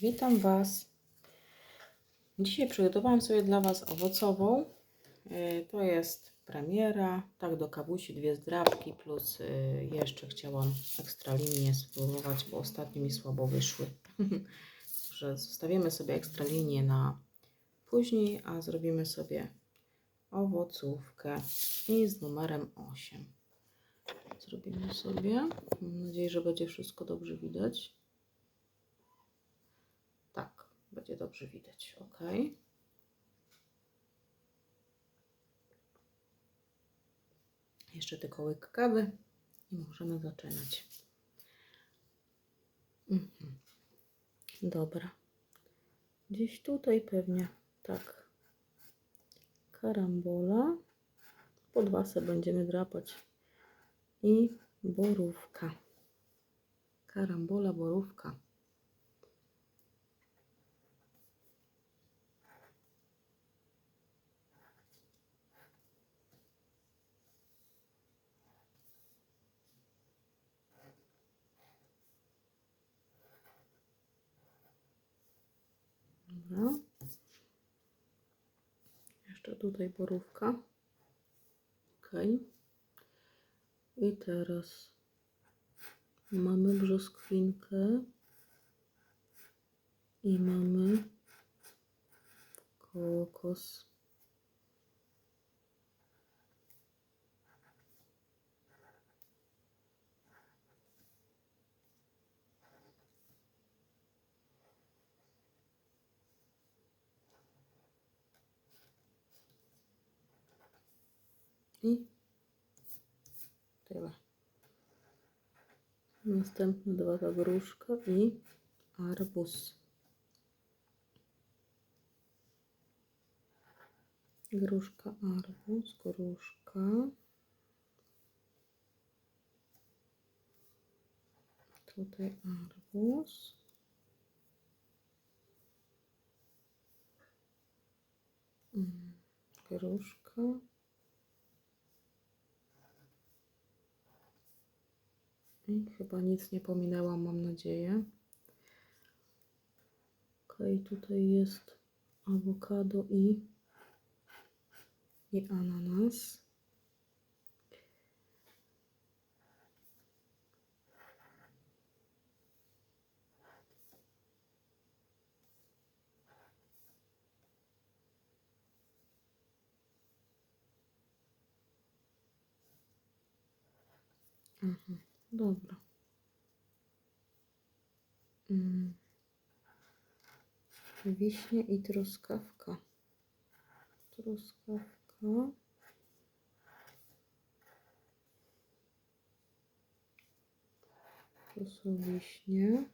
Witam Was. Dzisiaj przygotowałam sobie dla Was owocową. Yy, To jest premiera, tak do kawusi dwie zdrabki, plus yy, jeszcze chciałam ekstra linię spróbować, bo ostatnio mi słabo wyszły. Także zostawimy sobie ekstra linię na później, a zrobimy sobie owocówkę i z numerem 8. Zrobimy sobie. Mam nadzieję, że będzie wszystko dobrze widać. Tak, będzie dobrze widać. Ok. Jeszcze tylko łyk kawy i możemy zaczynać. Mhm. Dobra. Gdzieś tutaj pewnie tak. Karambola. Po dwa se będziemy drapać. I borówka. Karambola, borówka. Dobra. Jeszcze tutaj borówka. Ok. I teraz mamy brzoskwinkę i mamy kokos. I tyle. Następne dwa ta gruszka i arbuz. Gruszka, arbuz, gruszka. Tutaj arbuz. Mm, I chyba nic nie pominęłam, mam nadzieję. Ok, tutaj jest awokado i, i ananas. Mhm, dobra. Mm. Wiśnie i truskawka. Truskawka. Tu są wiśnie.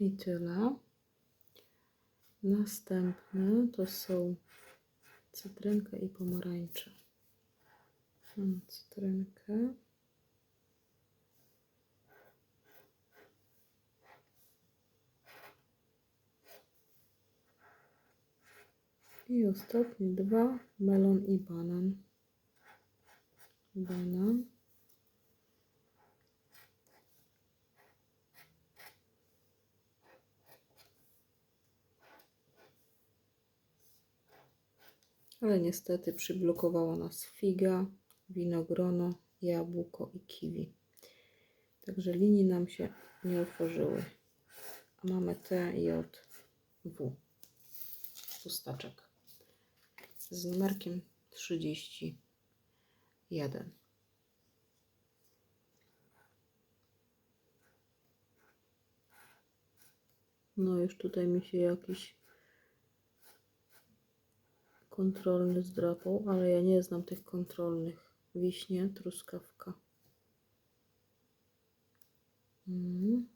I tyle. Następne to są cytrynka i pomarańcze. Mam cytrynkę. I ostatnie dwa, melon i banan. Banan. Ale niestety przyblokowała nas figa, winogrono, jabłko i kiwi. Także linii nam się nie otworzyły. A mamy T, J, W. Pustaczek. Z numerkiem 31. No już tutaj mi się jakiś kontrolny zdrapał, ale ja nie znam tych kontrolnych. Wiśnie, truskawka. Mm.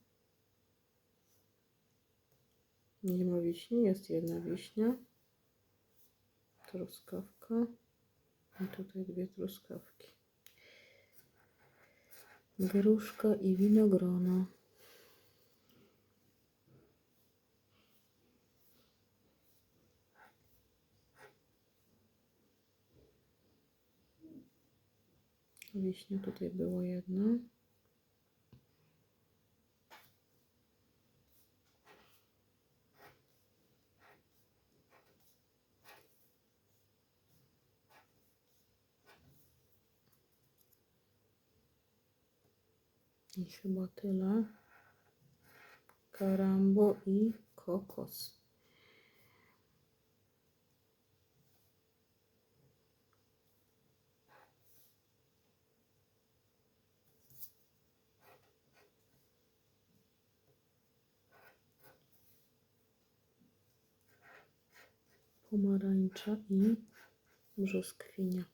Nie ma wiśni, jest jedna wiśnia. Truskawka. I tutaj dwie truskawki. Gruszka i winogrono. Wiśnie tutaj było jedno. I chyba tyle. Karambo i kokos. Pomarańcza i brzoskwinia.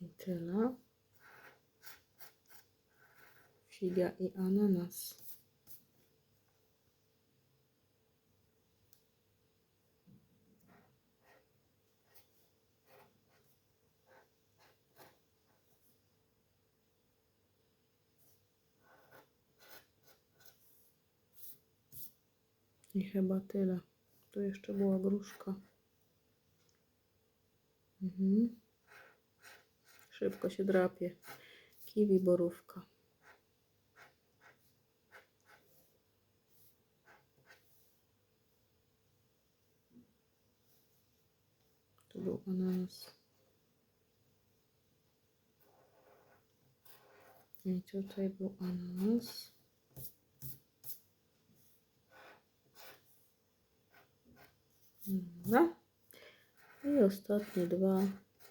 I tyle. Filia i ananas. I chyba tyle. Tu jeszcze była gruszka. Mhm. Szybko się drapie. Kiwi, borówka. Tu był ananas. I tutaj był ananas. Dobra. I ostatnie dwa.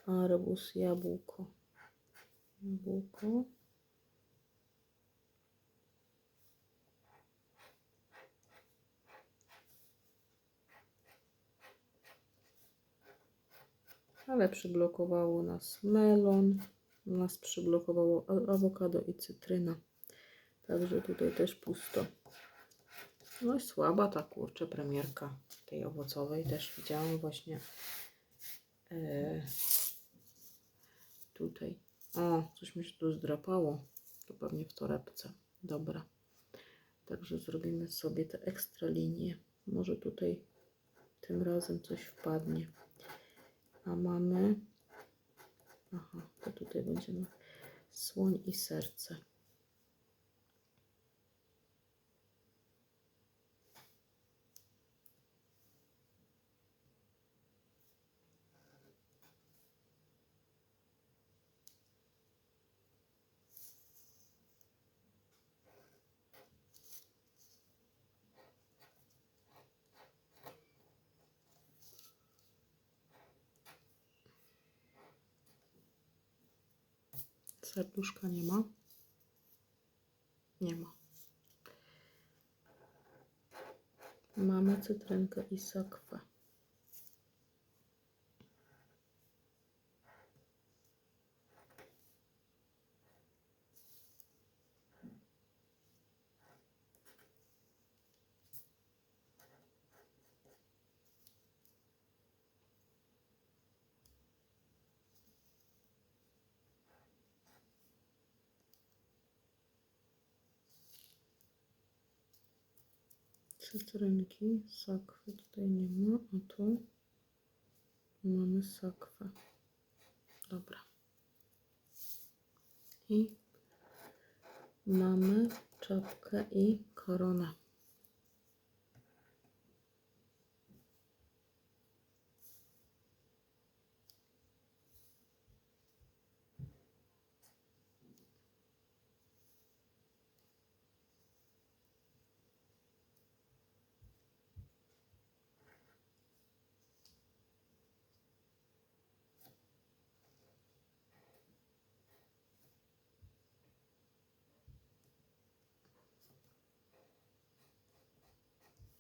Arbus, jabłko. Jabłko. Ale przyblokowało nas melon, nas przyblokowało awokado i cytryna. Także tutaj też pusto. No i słaba ta kurczę premierka tej owocowej. Też widziałam właśnie e, tutaj. O, coś mi się tu zdrapało. To pewnie w torebce. Dobra. Także zrobimy sobie te ekstra linie. Może tutaj tym razem coś wpadnie. A mamy. Aha, to tutaj będziemy słoń i serce. Serduszka nie ma. Nie ma. Mamy cytrynkę i sakwę. Cytrynki, sakwy tutaj nie ma, a tu mamy sakwę. Dobra. I mamy czapkę i koronę.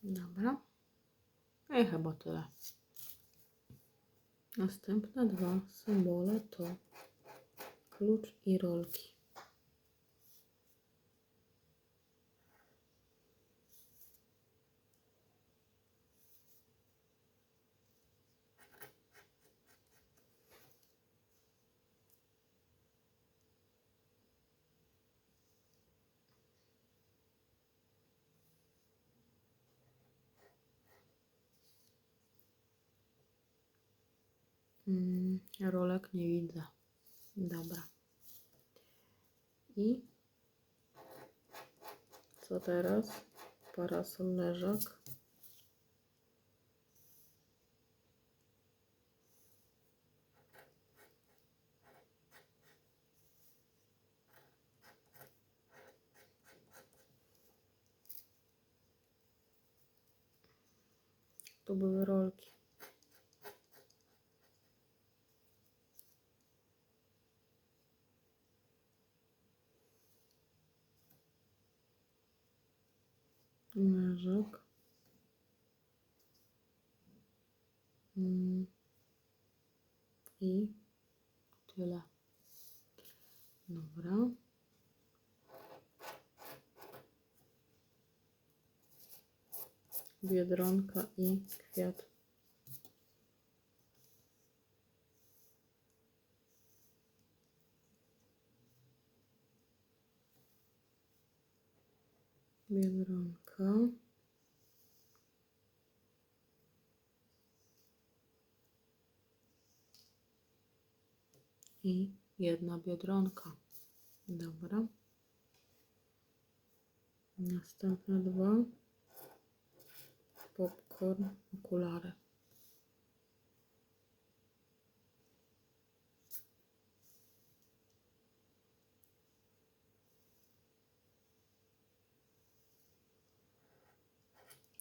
Dobra. I chyba tyle. Następne dwa symbole to klucz i rolki. Mm, rolek nie widzę. Dobra. I co teraz? Parasol leżak. Tu były rolki. Leżak. Mm. I tyle. Dobra. Biedronka i kwiat. Biedronka. I jedna biedronka. Dobra. Następne dwa. Popcorn, okulary.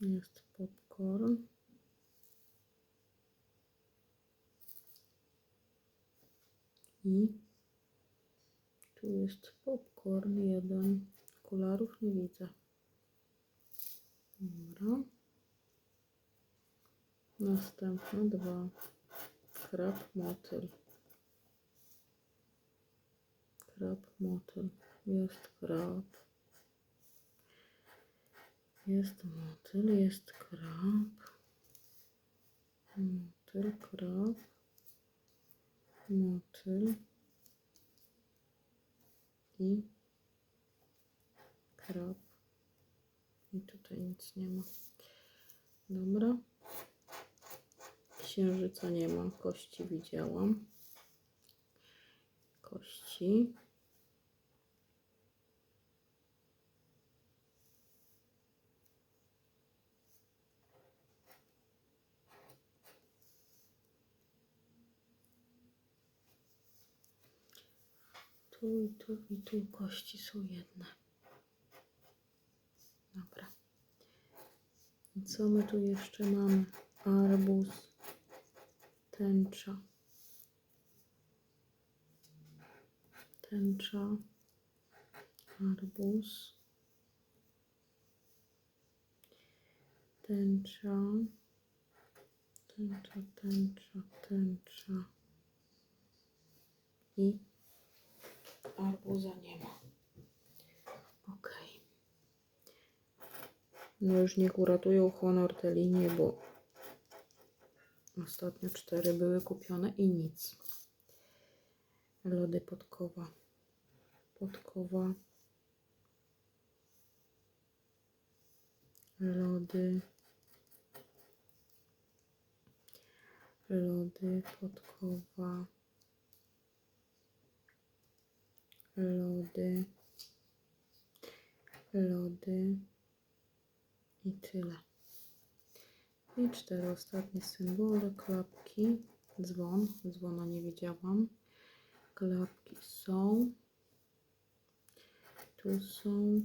Jest popcorn. I tu jest popcorn jeden. Okularów nie widzę. Dobra. Następne dwa. Krab motyl. Krab motyl. Jest krab. Jest motyl, jest krab. Motyl, krab. Motyl. I krab. I tutaj nic nie ma. Dobra. Księżyca nie ma. Kości widziałam. Kości. Tu i tu i tu kości są jedne. Dobra. Co my tu jeszcze mamy? Arbuz, tęcza, tęcza, arbuz, tęcza, tęcza, tęcza, tęcza i arbuza nie ma. Okej. No już niech uratują honor te linie, bo ostatnio cztery były kupione i nic. Lody podkowa. Podkowa. Lody. Lody, podkowa. Lody. Lody. I tyle. I cztery ostatnie symbole, klapki, dzwon, dzwona nie widziałam. Klapki są. Tu są.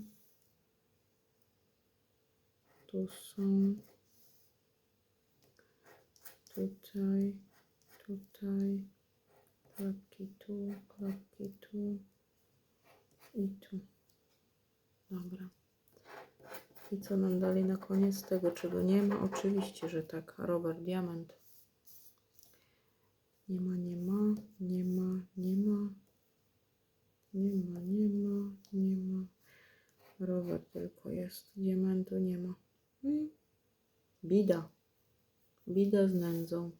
Tu są. Tutaj, tutaj. Klapki tu, klapki tu i tu. Dobra. I co nam dali na koniec tego, czego nie ma? Oczywiście, że tak. Robert Diamant. Nie ma, nie ma, nie ma, nie ma. Nie ma, nie ma, nie ma. Robert tylko jest. Diamentu nie ma. Bida. Bida z nędzą.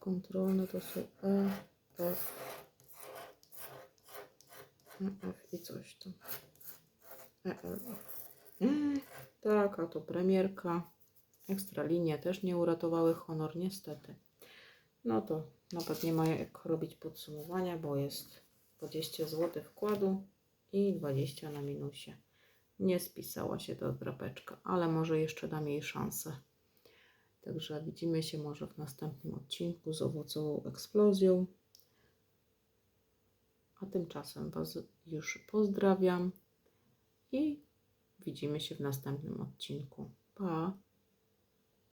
Kontrolne to są E, F, E, F i coś tam. ELF. Mm, tak, a to premierka. Ekstralinie też nie uratowały honor, niestety. no to nawet nie ma jak robić podsumowania, bo jest 20 zł wkładu i 20 na minusie. Nie spisała się ta drapeczka, ale może jeszcze dam jej szansę. Także widzimy się może w następnym odcinku z owocową eksplozją. A tymczasem Was już pozdrawiam i widzimy się w następnym odcinku. Pa!